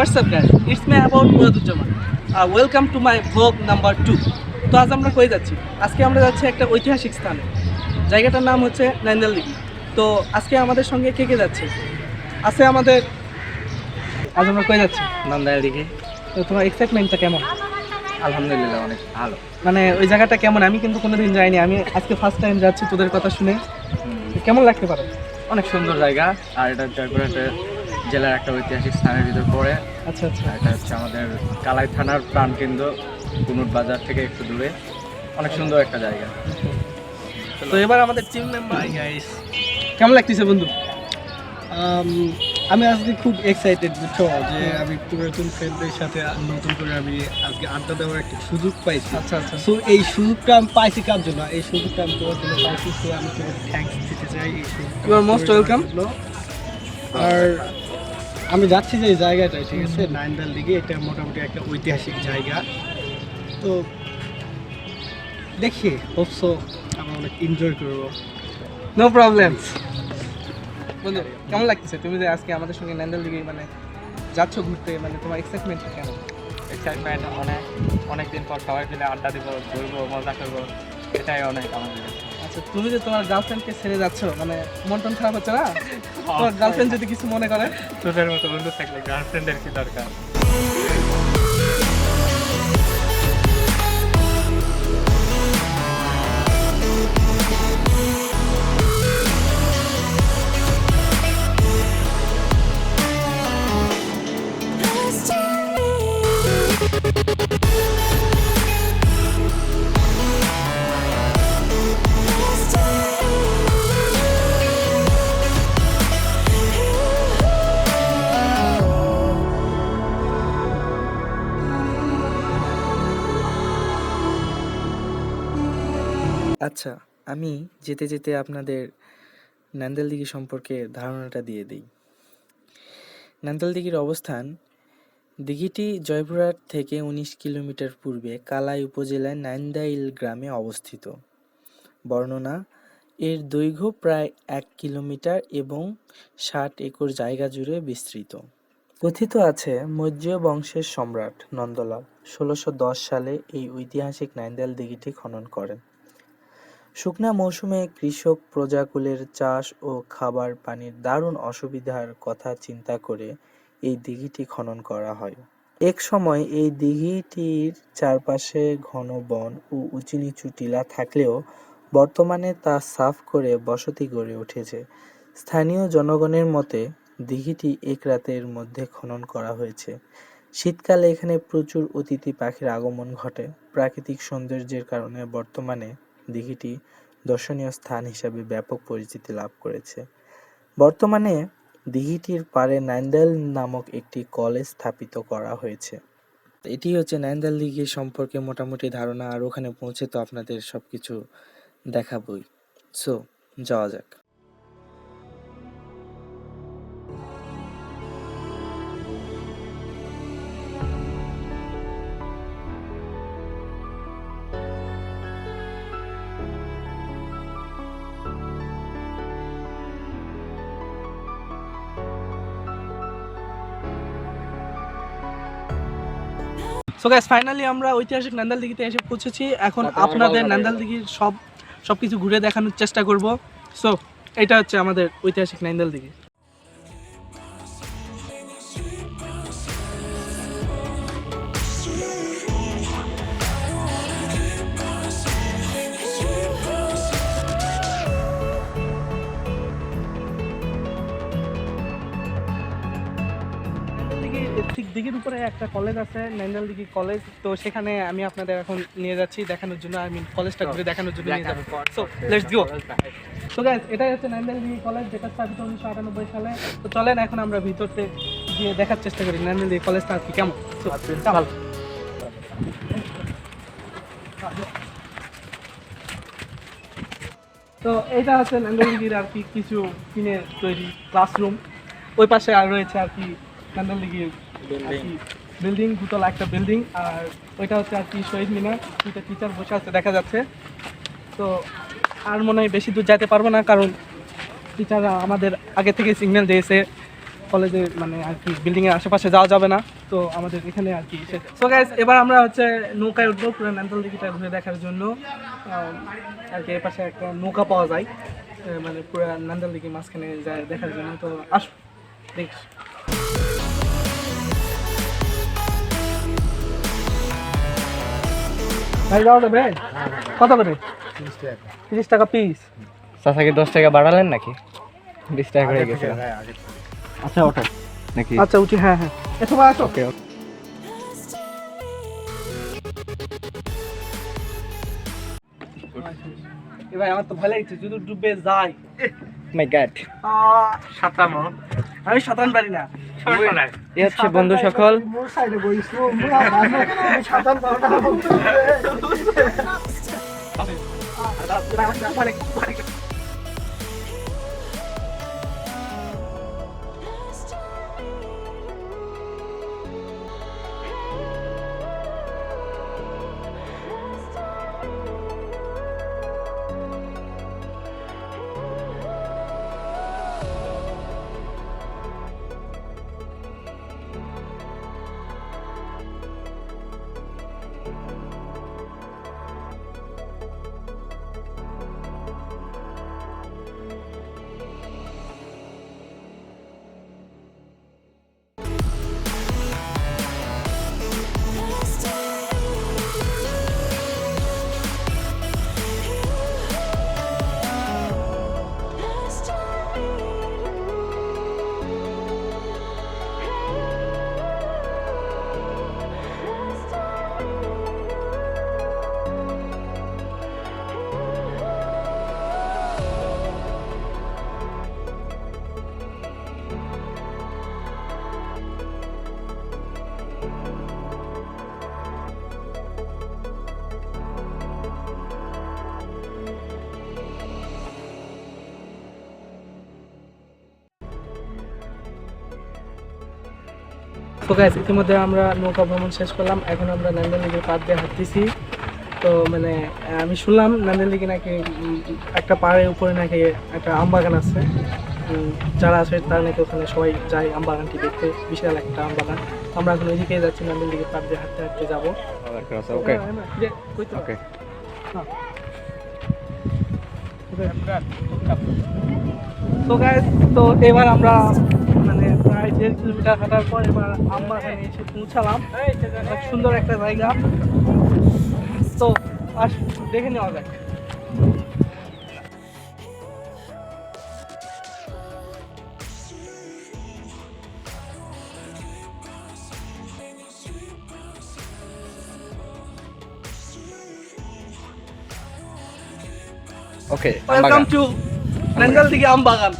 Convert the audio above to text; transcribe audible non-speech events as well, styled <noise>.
Up guys? It's me about Muraduzzaman. Uh, welcome to my vlog number 2. তো আজ আমরা কই যাচ্ছি। আজকে আমরা যাচ্ছি একটা ঐতিহাসিক স্থানে। জায়গাটার নাম হচ্ছে নাইন্দাল দিঘি তো আজকে আমাদের সঙ্গে কে কে যাচ্ছে? আছে আমাদের আজ আমরা কই যাচ্ছি? নন্দায় দিকে তো তোমার এক্সাইটমেন্টটা কেমন? আলহামদুলিল্লাহ অনেক ভালো। মানে ওই জায়গাটা কেমন? আমি কিন্তু কোনোদিন যাইনি। আমি আজকে ফার্স্ট টাইম যাচ্ছি তোদের কথা শুনে। কেমন লাগতে পারে? অনেক সুন্দর জায়গা। আর এটা জয়পুরহাটের জেলার একটা ঐতিহাসিক স্থানের ভিতর পড়ে। আচ্ছা আচ্ছা। এটা হচ্ছে আমাদের কালাই থানার প্রাণকেন্দ্র কুনুট বাজার থেকে একটু দূরে। অনেক সুন্দর একটা জায়গা। তো এবার আমাদের টিম মেম্বার কেমন লাগতেছে বন্ধু? Um, আমি আজকে খুব এক্সাইটেড বুঝছ যে আমি পুরাতন ফ্রেন্ডদের সাথে নতুন করে আমি আজকে আড্ডা দেওয়ার একটা সুযোগ পাইছি। আচ্ছা আচ্ছা। সো এই সুযোগটা আমি পাইছি কার জন্য? এই সুযোগটা আমি তোমার জন্য পাইছি সো আমি তোমাকে থ্যাঙ্কস দিতে চাই। করে দেওয়ার welcome. জন্য। আর আমি যাচ্ছি যে এই জায়গাটায় ঠিক আছে? নাইনদাল দিকে এটা মোটামুটি একটা ঐতিহাসিক জায়গা। তো দেখি হোপসো আমরা অনেক এনজয় করব। নো প্রবলেম বন্ধু, কেমন লাগতেছে? তুমি যে আজকে আমাদের সঙ্গে ন্যান্ডেল দিকে মানে যাচ্ছ ঘুরতে মানে তোমার এক্সাইটমেন্ট কেমন? এক্সাইটমেন্ট অনেক অনেক দিন পর সবাই মিলে আড্ডা দিব, ঘুরবো, মজা করব, এটাই অনেক আমাদের আচ্ছা তুমি যে তোমার গার্লফ্রেন্ডকে ছেড়ে যাচ্ছ মানে মন টন খারাপ হচ্ছে না? তোমার <laughs> গার্লফ্রেন্ড যদি কিছু মনে করে? তোদের মতো বন্ধু থাকলে গার্লফ্রেন্ডের কি দরকার? আচ্ছা আমি যেতে যেতে আপনাদের নান্দাল দিঘি সম্পর্কে ধারণাটা দিয়ে দিই। নান্দাল দিঘির অবস্থান দিঘিটি জয়পুরহাট থেকে উনিশ কিলোমিটার পূর্বে কালাই উপজেলার নান্দাইল গ্রামে অবস্থিত। বর্ণনা, এর দৈর্ঘ্য প্রায় এক কিলোমিটার এবং ষাট একর জায়গা জুড়ে বিস্তৃত। কথিত আছে, মৌর্য বংশের সম্রাট নন্দলাল ষোলোশো সালে এই ঐতিহাসিক নাইন্দাল দিঘিটি খনন করেন। শুকনা মৌসুমে কৃষক প্রজাকুলের চাষ ও খাবার পানির দারুণ অসুবিধার কথা চিন্তা করে এই দিঘিটি খনন করা হয়। এক সময় এই দিঘিটির চারপাশে ঘন বন ও উঁচু নিচু টিলা থাকলেও বর্তমানে তা সাফ করে বসতি গড়ে উঠেছে। স্থানীয় জনগণের মতে, দিঘিটি এক রাতের মধ্যে খনন করা হয়েছে। শীতকালে এখানে প্রচুর অতিথি পাখির আগমন ঘটে। প্রাকৃতিক সৌন্দর্যের কারণে বর্তমানে দিঘিটি দর্শনীয় স্থান হিসাবে ব্যাপক পরিচিতি লাভ করেছে। বর্তমানে দিঘিটির পারে নাইন্দাল নামক একটি কলেজ স্থাপিত করা হয়েছে। এটি হচ্ছে নাইন্দাল দিঘি সম্পর্কে মোটামুটি ধারণা, আর ওখানে পৌঁছে তো আপনাদের সবকিছু দেখাবই। সো যাওয়া যাক। সো গাইস ফাইনালি আমরা ঐতিহাসিক নান্দাল দিঘিতে এসে পৌঁছেছি। এখন আপনাদের নান্দাল দিঘির সব সব কিছু ঘুরে দেখানোর চেষ্টা করব। সো এটা হচ্ছে আমাদের ঐতিহাসিক নান্দাল দিঘি দিঘির উপরে একটা কলেজ আছে ন্যান্ডাল দিঘি কলেজ তো সেখানে আমি আপনাদের এখন নিয়ে যাচ্ছি দেখানোর জন্য আমি কলেজটা ঘুরে দেখানোর জন্য নিয়ে যাব। সো লেটস গো তো গাইস এটাই হচ্ছে ন্যান্ডাল দিঘি কলেজ যেটা স্থাপিত উনিশশো আটানব্বই সালে। তো চলেন এখন আমরা ভিতরতে গিয়ে দেখার চেষ্টা করি ন্যান্ডাল দিঘি কলেজটা আর কি কেমন? So, চল। তো এইটা হচ্ছে ন্যান্ডালদিঘির আর কি কিছু কিনে তৈরি ক্লাসরুম ওই পাশে আর রয়েছে আর কি ন্যান্ডালদিঘির বিল্ডিং দুতলা একটা বিল্ডিং আর ওইটা হচ্ছে আর কি শহীদ মিনার দুটো টিচার বসে আছে, দেখা যাচ্ছে। তো আর মনে হয় বেশি দূর যেতে পারব না, কারণ টিচাররা আমাদের আগে থেকে সিগন্যাল দিয়েছে কলেজে মানে আর কি বিল্ডিংয়ের আশেপাশে যাওয়া যাবে না। তো আমাদের এখানে আর কি সো গাইস এবার আমরা হচ্ছে নৌকায় উঠবো, পুরো নান্তল দিঘিটা ঘুরে দেখার জন্য। আর কি এপাশে একটা নৌকা পাওয়া যায় মানে পুরো নান্দাল দিঘি মাঝখানে যায় দেখার জন্য। তো আস, দেখ ভাই যাওয়া যাবে কত করে? তিরিশ টাকা পিস চাচাকে দশ টাকা বাড়ালেন নাকি? বিশ টাকা করে গেছে। আচ্ছা ওঠো নাকি? আচ্ছা উঠি হ্যাঁ হ্যাঁ। এসো ভাই আসো। ওকে ভাই আমার তো ভয় লাগছে যদি ডুবে যায়। মাই গড আহ, সাতামো আমি সাঁতার পারি না। এ হচ্ছে বন্ধু সকল মোর তো গাইস ইতিমধ্যে আমরা নৌকা ভ্রমণ শেষ করলাম। এখন আমরা নান্দাল লিগের পাড় দিয়ে হাঁটতেছি। তো মানে আমি শুনলাম নান্দাল লিগে নাকি একটা পাহাড়ের উপরে নাকি একটা আম বাগান আছে যারা আছে তারা নাকি ওখানে সবাই যায় আম বাগানটি দেখতে। বিশাল একটা আম বাগান আমরা এখন ওইদিকে যাচ্ছি নান্দাল লিগের পাড় দিয়ে হাঁটতে হাঁটতে যাব। ওকে ওকে তো গাইস তো এবার আমরা মানে প্রায় দেড় কিলোমিটার হাঁটার পর এবার আমবাগানে এসে পৌঁছালাম। অনেক সুন্দর একটা জায়গা। তো আস দেখে নেওয়া যাক। ওকে ওয়েলকাম টু নান্দাল দিকে আম বাগান